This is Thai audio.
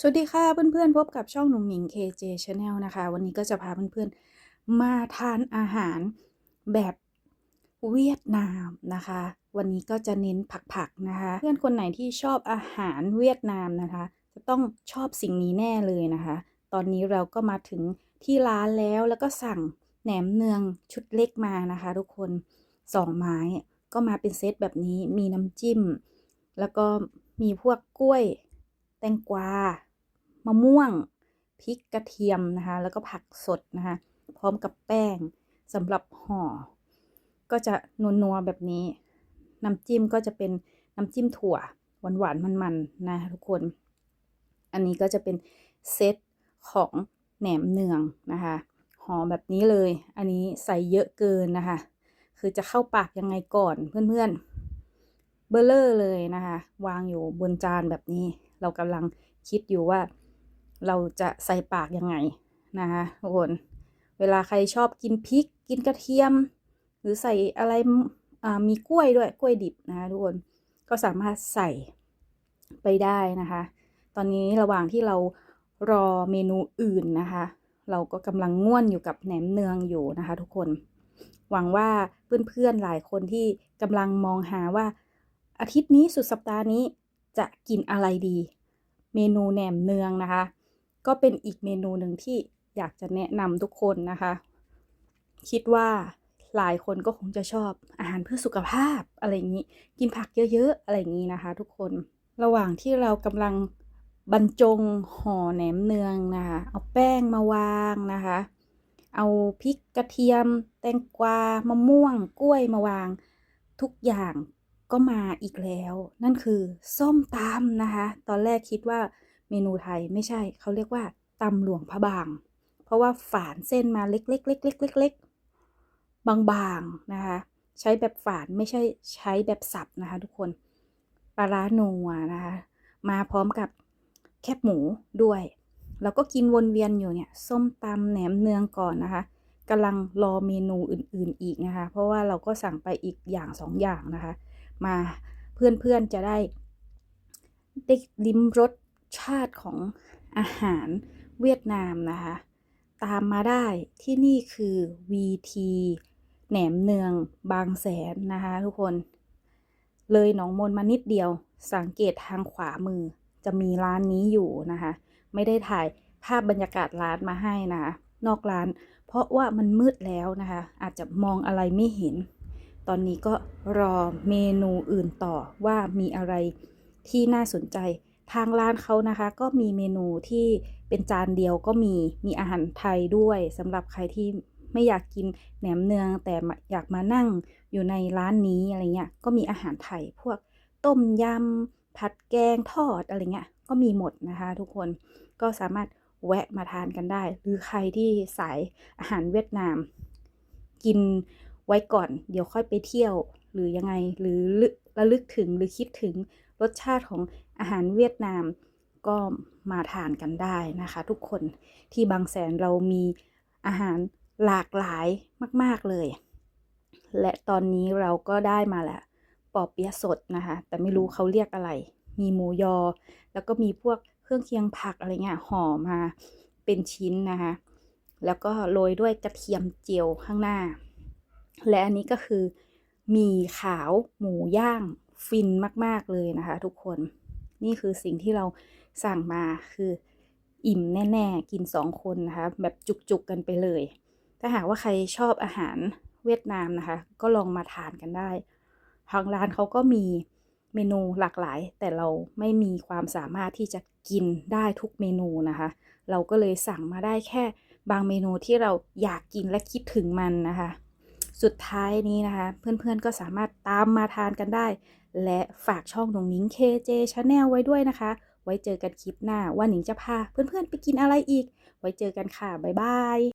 สวัสดีค่ะเพื่อนๆ พบกับช่องหนุ่มหมิง KJ Channel นะคะ วันนี้ก็จะพาเพื่อนๆ มาทานอาหารแบบเวียดนามนะคะ วันนี้ก็จะเน้นผักๆนะคะ เพื่อนคนไหนที่ชอบอาหารเวียดนามนะคะ จะต้องชอบสิ่งนี้แน่เลยนะคะ ตอนนี้เราก็มาถึงที่ร้านแล้วแล้วก็สั่งแหนมเนืองชุดเล็กมานะคะ ทุกคนสองไม้ก็มาเป็นเซตแบบนี้มีน้ำจิ้ม แล้วก็มีพวกกล้วยแตงกวา มะม่วงพริกกระเทียมนะคะ แล้วก็ผักสดนะคะ พร้อมกับแป้งสำหรับห่อ ก็จะนัวๆแบบนี้ น้ำจิ้มก็จะเป็นน้ำจิ้มถั่วหวานๆมันๆนะทุกคน อันนี้ก็จะเป็นเซตของแหนมเนืองนะคะห่อแบบนี้เลย อันนี้ใส่เยอะเกินนะคะ คือจะเข้าปากยังไงก่อนเพื่อนๆ เบลเลอร์เลยนะคะ วางอยู่บนจานแบบนี้ เรากำลังคิดอยู่ว่า เราจะใส่ปากยังไงนะคะทุกคนเวลาใครชอบกินพริก กินกระเทียม หรือใส่อะไรมีกล้วยด้วยกล้วยดิบนะคะทุกคนก็สามารถใส่ไปได้นะคะ ตอนนี้ระหว่างที่เรารอเมนูอื่นนะคะ เราก็กำลังง่วนอยู่กับแหนมเนืองอยู่นะคะ ทุกคน หวังว่าเพื่อนๆหลายคนที่กำลังมองหาว่า อาทิตย์นี้สุดสัปดาห์นี้จะกินอะไรดี เมนูแหนมเนืองนะคะ ก็เป็นอีกเมนูหนึ่งที่อยากจะแนะนำทุกคนนะคะ คิดว่าหลายคนก็คงจะชอบอาหารเพื่อสุขภาพอะไรอย่างนี้ กินผักเยอะๆอะไรอย่างนี้นะคะ ทุกคนระหว่างที่เรากำลังบรรจงห่อแหนมเนืองนะคะเอาแป้งมาวางนะคะ เอาพริกกระเทียม แตงกวามะม่วง กล้วยมาวาง ทุกอย่างก็มาอีกแล้ว นั่นคือส้มตำนะคะ ตอนแรกคิดว่า เมนูไทยไม่ใช่เขาเรียกว่าตำหลวงพระบาง เพราะว่าฝานเส้นมาเล็กๆเล็กๆเล็กๆบางๆนะคะ ใช้แบบฝานไม่ใช่ใช้แบบสับนะคะ ทุกคนปลาร้านัวนะคะ มาพร้อมกับแคบหมูด้วยแล้วก็กินวนเวียนอยู่เนี่ยส้มตำแหนมเนืองก่อนนะคะกำลังรอเมนูอื่นๆอีกนะคะ เพราะว่าเราก็สั่งไปอีกอย่างสองอย่างนะคะ มาเพื่อนๆจะได้ได้ลิ้มรส ชาติของอาหารเวียดนามนะคะ ตามมาได้ที่นี่คือ VT แหนมเนืองบางแสนนะคะทุกคน เลยหนองมนมานิดเดียว สังเกตทางขวามือจะมีร้านนี้อยู่นะคะ ไม่ได้ถ่ายภาพบรรยากาศร้านมาให้นะคะนอกร้าน เพราะว่ามันมืดแล้วนะคะ อาจจะมองอะไรไม่เห็น ตอนนี้ก็รอเมนูอื่นต่อว่ามีอะไรที่น่าสนใจ ทางร้านเขานะคะ ก็มีเมนูที่เป็นจานเดียวก็มีมีอาหารไทยด้วยสำหรับใครที่ไม่อยากกินแหนมเนืองแต่อยากมานั่งอยู่ในร้านนี้อะไรเงี้ยก็มีอาหารไทยพวกต้มยำผัดแกงทอดอะไรเงี้ยก็มีหมดนะคะทุกคนก็สามารถแวะมาทานกันได้ หรือใครที่สายอาหารเวียดนาม กินไว้ก่อน เดี๋ยวค่อยไปเที่ยว หรือยังไงหรือระลึกถึงหรือคิดถึง รสชาติของอาหารเวียดนามก็มาทานกันได้นะคะ ทุกคนที่บางแสนเรามีอาหารหลากหลายมาก ๆเลย และตอนนี้เราก็ได้มาแล้วปอเปี๊ยะสดนะคะ แต่ไม่รู้เขาเรียกอะไร มีหมูยอ แล้วก็มีพวกเครื่องเคียงผักอะไรเงี้ยห่อมาเป็นชิ้นนะคะ แล้วก็โรยด้วยกระเทียมเจียวข้างหน้า และอันนี้ก็คือมีขาวหมูย่าง ฟินมาก ๆ เลยนะคะ ทุกคนนี่คือสิ่งที่เราสั่งมาคืออิ่มแน่ ๆ กินสองคนนะคะ แบบจุก ๆ กันไปเลย ถ้าหากว่าใครชอบอาหารเวียดนามนะคะ ก็ลองมาทานกันได้ ทางร้านเขาก็มีเมนูหลากหลาย แต่เราไม่มีความสามารถที่จะกินได้ทุกเมนูนะคะ เราก็เลยสั่งมาได้แค่บางเมนูที่เราอยากกินและคิดถึงมันนะคะ สุดท้ายนี้นะคะ เพื่อนๆก็สามารถตามมาทานกันได้ และฝากช่องหนงนิ้ง KJ Channel ไว้ด้วยนะคะ ไว้เจอกันคลิปหน้าว่าหนิงจะพาเพื่อนๆไปกินอะไรอีก ไว้เจอกันค่ะ บ๊ายบาย